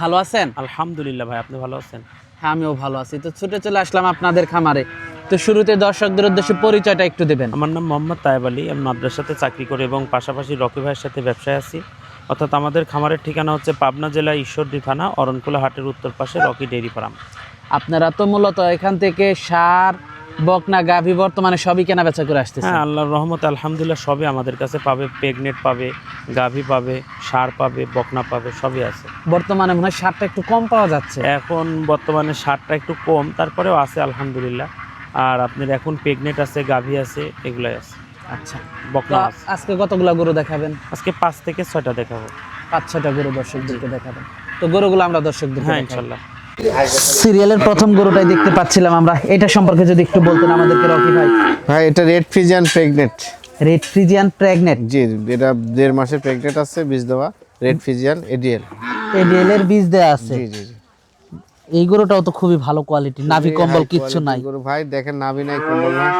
ভালো আছেন? আলহামদুলিল্লাহ ভাই আপনি ভালো আছেন? হ্যাঁ আমিও ভালো আছি। তো ছুটে চলে আসলাম আপনাদের খামারে। তো শুরুতে দর্শকদের উদ্দেশ্যে পরিচয়টা একটু দেবেন। আমার নাম মোহাম্মদ তায়েব আলী আমি মাদ্রাসাতে চাকরি করি এবং পাশাপাশি রকি ভাইয়ের সাথে ব্যবসায় আছি। অর্থাৎ আমাদের খামারের ঠিকানা হচ্ছে পাবনা জেলা ঈশ্বরদী থানা অরণকুলা হাটের উত্তর পাশে রকি ডেইরি ফার্ম। আপনারা তো মূলত এখান থেকে সার বকনা গাভী বর্তমানে সবই কেনা বেচা করে আসতেছে। হ্যাঁ আল্লাহর রহমতে আলহামদুলিল্লাহ সবই আমাদের কাছে পাবে প্রেগনেট পাবে গাভী পাবে সার পাবে বকনা পাবে সবই আছে। বর্তমানে মনে হয় সারটা একটু কম পাওয়া যাচ্ছে। এখন বর্তমানে সারটা একটু কম তারপরেও আছে আলহামদুলিল্লাহ। আর আপনার এখন প্রেগনেট আছে গাভী আছে এগুলাই আছে। আচ্ছা। বকনা আছে। আজকে কতগুলা গরু দেখাবেন? আজকে পাঁচ থেকে ছয়টা দেখাবো। পাঁচ ছটা গরু দর্শকদেরকে দেখাবেন। তো গরুগুলো আমরা দর্শকদের হ্যাঁ ইনশাল্লাহ। সিরিয়ালের প্রথম গরুটাই দেখতে পাচ্ছিলাম আমরা। এটা সম্পর্কে যদি একটু বলতেন আমাদেরকে রকি ভাই। ভাই এটা red Friesian pregnant red Friesian pregnant জি এটা দেড় মাসের প্রেগনেন্ট আছে বীজ দেওয়া। Red Friesian ADL. এডিএল এর বীজ দেয়া আছে? জি জি এই গরুটাও তো খুবই ভালো কোয়ালিটি নাভি কম্বল কিচ্ছু নাই। গরু। ভাই দেখেন নাভি নাই কম্বল নাই।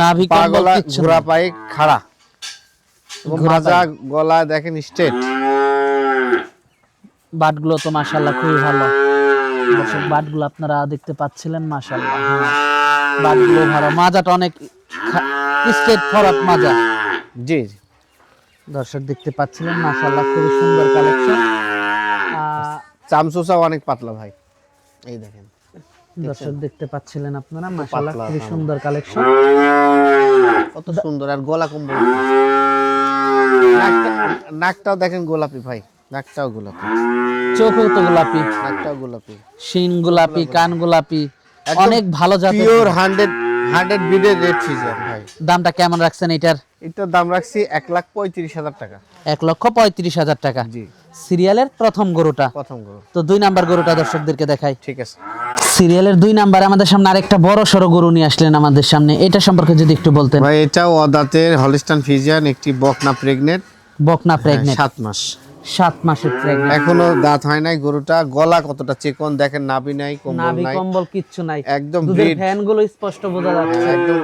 নাভি কম্বল কিচ্ছু ঘোড়া পায়ে খাড়া। মাজা গলা দেখেন স্ট্রেট বাটগুলো তো মাশাআল্লাহ খুবই ভালো। দর্শক বাটগুলো আপনারা দেখতে পাচ্ছিলেন মাশাআল্লাহ। হ্যাঁ বাটগুলো ভালো। মাজাটা অনেক স্ট্রেট ফরওয়ার্ড মাজা। জি দর্শক দেখতে পাচ্ছিলেন মাশাআল্লাহ খুবই সুন্দর কালেকশন চামচুসা অনেক পাতলা ভাই। এই দেখেন। দর্শক দেখতে পাচ্ছিলেন আপনারা মাশাআল্লাহ হ্যাঁ। সুন্দর কালেকশন কত সুন্দর আর গলা কম্বল। নাকটা- নাকটাও দেখেন গোলাপি ভাই। নাকটাও গোলাপি। চোখও তো গোলাপি। নাকটাও গোলাপি। শিং গোলাপি কান গোলাপি অনেক ভালো জাতের পিওর হান্ড্রেড হান্ড্রেড বিডের রেড ফ্রিজিয়ান ভাই। দামটা কেমন রাখছেন এটার? এটার দাম রাখছি এক লাখ পঁয়ত্রিশ হাজার টাকা। এক লক্ষ পঁয়ত্রিশ হাজার টাকা। জি। সিরিয়ালের প্রথম গরুটা। প্রথম গরু। তো দুই নাম্বার গরুটা দর্শকদেরকে দেখাই। ঠিক আছে। সিরিয়ালের দুই নাম্বারে আমাদের সামনে আরেকটা বড় সড়ো গরু নিয়ে আসলেন আমাদের সামনে। এটা সম্পর্কে যদি একটু বলতেন। ভাই এটাও অদাতের হলিস্টান ফিজিয়ান একটি বকনা প্রেগনেন্ট বকনা প্রেগনেন্ট সাত মাস। সাত মাসের প্রেগনেন্ট এখনও দাঁত হয় নাই গরুটা গলা কতটা চিকন দেখেন নাভি নাই কম্বল নাভি কম্বল কিচ্ছু নাই। একদম দুধের ফ্যানগুলো স্পষ্ট বোঝা যাচ্ছে। একদম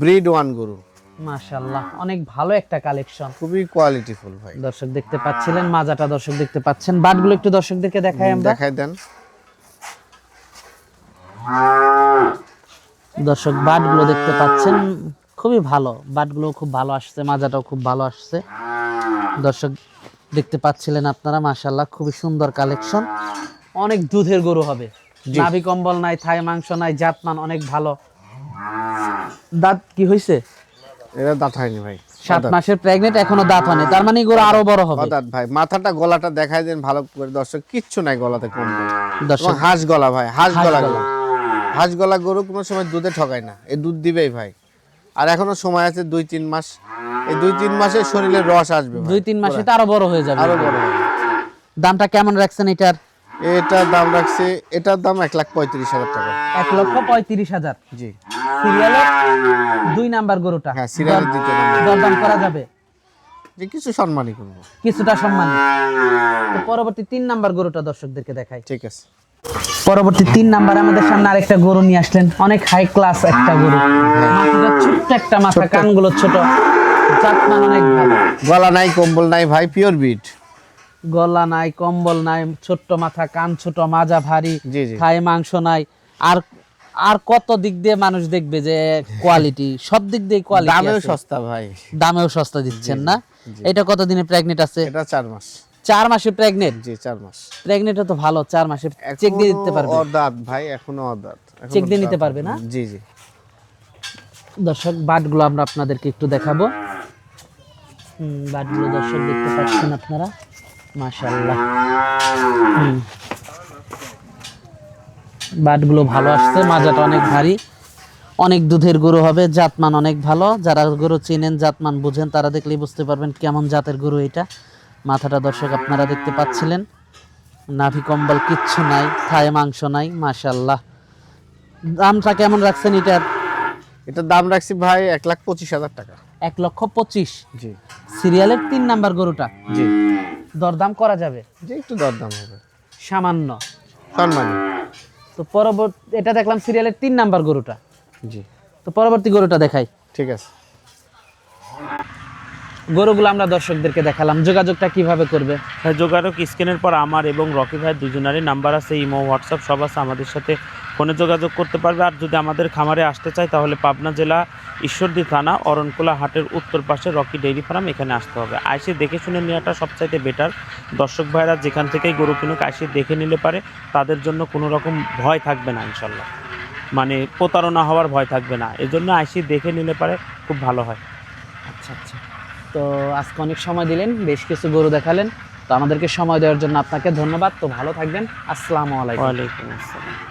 ব্রিড ওয়ান গরু। মাশাআল্লাহ অনেক ভালো একটা কালেকশন খুবই কোয়ালিটিফুল ভাই। দর্শক দেখতে পাচ্ছিলেন মাজাটা দর্শক দেখতে পাচ্ছেন। বাটগুলো একটু দর্শকদেরকে দেখাই আমরা। দেখাই দেন। দর্শক বাটগুলো দেখতে পাচ্ছেন খুবই ভালো। বাটগুলো খুব ভালো আসছে মাজাটাও খুব ভালো আসছে। দর্শক দেখতে পাচ্ছিলেন আপনারা মাশাল্লাহ খুবই সুন্দর কালেকশন। অনেক দুধের গরু হবে। নাভি কম্বল নাই থাই মাংস নাই জাতমান অনেক ভালো। দাঁত কি হয়েছে এটা দাঁত হয়নি ভাই। সাত মাসের প্রেগনেন্ট এখনও দাঁত হয়নি। তার মানে আরও বড় হবে। অদাত ভাই। মাথাটা গলাটা দেন ভালো করে। দর্শক কিচ্ছু নাই গলাতে কম্বল দর্শক। হাঁস গলা ভাই। হাঁস গলা গলা। হাঁস গলা গরু কোনো সময় দুধে ঠকায় না। এই দুধ দিবেই ভাই। আর এখনও সময় আছে দুই তিন মাস। এই দুই তিন মাসে শরীরে রস আসবে দুই তিন মাসে তো আরও বড় হয়ে যাবে। আরও বড় দামটা কেমন রাখছেন এটার? এটার দাম রাখছে এটার দাম এক লাখ পঁয়ত্রিশ হাজার টাকা। এক লক্ষ পঁয়ত্রিশ হাজার। জি। সিরিয়ালের দুই নাম্বার গরুটা। হ্যাঁ সিরিয়ালের দ্বিতীয় নম্বর। দরদাম করা যাবে? যে কিছু সম্মানই করব। কিছুটা সম্মান। তো পরবর্তী তিন নাম্বার গরুটা দর্শকদেরকে দেখাই। ঠিক আছে। পরবর্তী তিন নাম্বার আমাদের সামনে আরেকটা গরু নিয়ে আসলেন। অনেক হাই ক্লাস একটা গরু। মাথাটা ছোট্ট একটা মাথা কানগুলো ছোট। জাতমান অনেক ভালো। গলা নাই কম্বল নাই ভাই পিওর বিট গলা নাই কম্বল নাই ছোট্ট মাথা কান ছোট মাজা ভারী খায় মাংস নাই। আর আর কত দিক দিয়ে মানুষ দেখবে যে কোয়ালিটি সব দিক দিয়ে কোয়ালিটি দামেও সস্তা ভাই। দামেও সস্তা দিচ্ছেন না? এটা কত দিনে প্রেগনেন্ট আছে? এটা চার মাস। চার মাসে প্রেগনেন্ট জি চার মাস। প্রেগনেন্ট তো ভালো চার মাসে চেক দিয়ে দিতে পারবে। অদাত ভাই এখনও অদাত। এখনও চেক দিয়ে নিতে পারবে না? জি জি। দর্শক বাটগুলো আমরা আপনাদেরকে একটু দেখাবো। বাটগুলো দর্শক দেখতে পাচ্ছেন আপনারা? মাশাল্লাহ হুম। বাটগুলো ভালো আসছে মাজাটা অনেক ভারী। অনেক দুধের গরু হবে জাতমান অনেক ভালো। যারা গরু চেনেন জাতমান বুঝেন তারা দেখলেই বুঝতে পারবেন কেমন জাতের গরু এটা। মাথাটা দর্শক আপনারা দেখতে পাচ্ছিলেন। নাভি কম্বল কিচ্ছু নাই থায়ে মাংস নাই মাশাল্লাহ দামটা কেমন রাখছেন এটার? এটার দাম রাখছি ভাই এক লাখ পঁচিশ হাজার টাকা। এক লক্ষ পঁচিশ? জি। সিরিয়ালের তিন নাম্বার গরুটা। জি। দরদাম করা যাবে? জি একটু দরদাম হবে। সামান্য। সম্মানী তো পরবর্তী এটা দেখলাম সিরিয়ালের তিন নাম্বার গরুটা। জি। তো পরবর্তী গরুটা দেখাই। ঠিক আছে। গরুগুলো আমরা দর্শকদেরকে দেখালাম। যোগাযোগটা কীভাবে করবে? হ্যাঁ যোগাযোগ স্ক্রিনের পর আমার এবং রকি ভাই দুজনেরই নাম্বার আছে ইমো হোয়াটসঅ্যাপ সব আছে আমাদের সাথে। ফোনে যোগাযোগ করতে পারবে। আর যদি আমাদের খামারে আসতে চায় তাহলে পাবনা জেলা ঈশ্বরদী থানা অরণকুলা হাটের উত্তর পাশে রকি ডেইরি ফার্ম এখানে আসতে হবে। আইসে দেখে শুনে নেওয়াটা সবচাইতে বেটার। দর্শক ভাইরা যেখান থেকেই গরু কিনুক আইসে দেখে নিলে পারে। তাদের জন্য কোনো রকম ভয় থাকবে না ইনশাল্লাহ। মানে প্রতারণা হওয়ার ভয় থাকবে না। এজন্য আইসি দেখে নিলে পারে খুব ভালো হয়। আচ্ছা আচ্ছা। তো আজকে অনেক সময় দিলেন বেশ কিছু গরু দেখালেন। তো আমাদেরকে সময় দেওয়ার জন্য আপনাকে ধন্যবাদ। তো ভালো থাকবেন। আসসালামু আলাইকুম। ওয়ালাইকুম আসসালাম।